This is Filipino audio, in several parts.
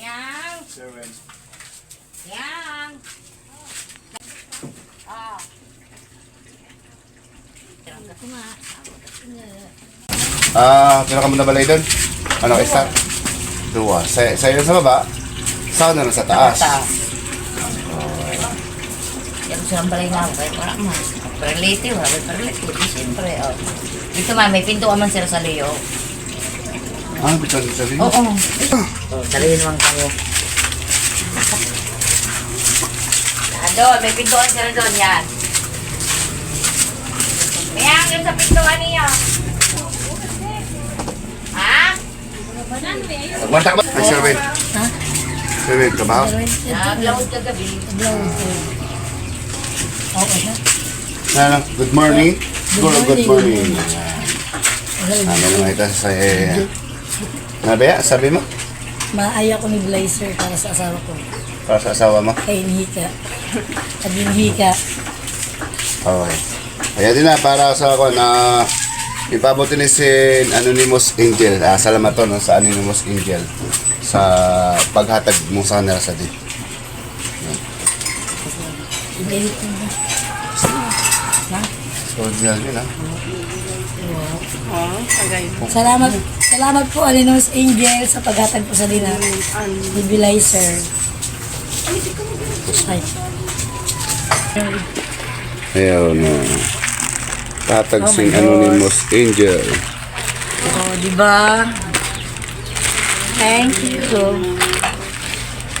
Yang. Seven. Yang. Ah. Ah, kailan ka muna balay doon? Ano kay start? Dua. Sa, sa'yo sa baba, sa na sa taas. Taas. Yan silang ako. Kaya wala man. Relative, wala may relative. Siyempre, oh. Dito ma, may pintuan man sila sa liyo. Ah, bitan sa rin. Oo. Oh, Dalihin lang kayo. Ah, doon, may pintuan sila doon, yan. May hangin sa pintuan niya. Ha? Magmantak ba? Ay, Sir Win. Ha? Sir kabaho? Nag-load kagabi. Okay na. Ano, good morning. Good, good morning. Good Ano naman ito sa eh, Nabaya, sabi mo? Maaya ko ni Blazer para sa asawa ko. Para sa asawa mo? Kay Inhika. At Inhika. Okay. Kaya din na, para sa ako na ipabuti ni si Anonymous Angel. Ah, salamat to no, sa Anonymous Angel sa paghatag mo sa kanila sa di. Ibelit ko na. So, yun yun ah. Salamat, salamat po Alinus Angel sa paghatag po sa dinar. Ni Blazer. Ay. Ayun. Uh, tatag Oh si my God. Anonymous Angel. Oh, di ba? Thank you.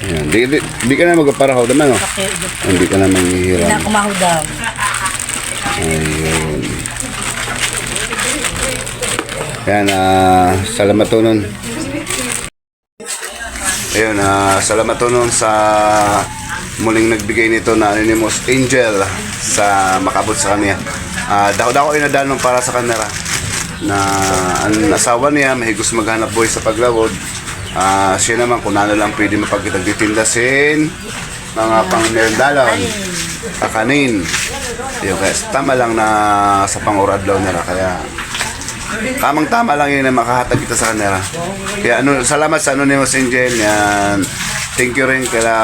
Ayan. Di, di, di ka na magparahaw naman oh. Okay, Hindi ka na hindi manghihiram. na ako mahudam. Ayun. Yan, ah, salamat to nun. Ayun, ah, salamat to nun sa muling nagbigay nito na Anonymous Angel sa makabot sa kanya. Ah, dako-dako ay nadanon para sa kanila na ang asawa niya may gusto maghanap buhay sa paglawod. Ah, siya naman kung ano lang pwede mapagtitinda sin mga pang merendalon, kakanin. Yung kaya tama lang na sa pang-uradlaw nila kaya tamang tama lang yun na makahatag kita sa kanila. Kaya ano, salamat sa Anonymous Angel yan. Thank you rin kila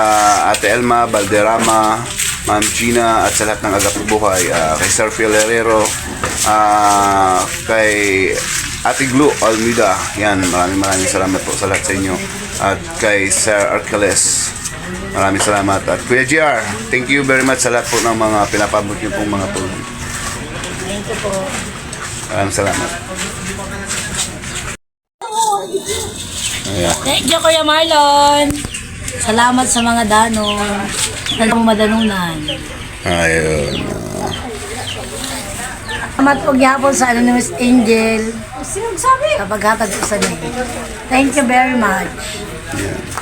Ate Elma, Valderrama, Ma'am Gina at sa lahat ng agap buhay. Ah, kay Sir Phil Herrero, ah, kay Ate Glu Almida. Yan, maraming maraming salamat po sa lahat sa inyo. At kay Sir Arkeles. Maraming salamat. At Kuya GR, thank you very much sa lahat po ng mga pinapabot niyo pong mga tulong. Thank you po. Maraming salamat. Ayan. Thank you, Kuya Marlon. Salamat sa mga danon. Sa madanunan. Ayun. Salamat po gyapon sa Anonymous Angel. Sa paghatag ko sa. Thank you very much. Ayan.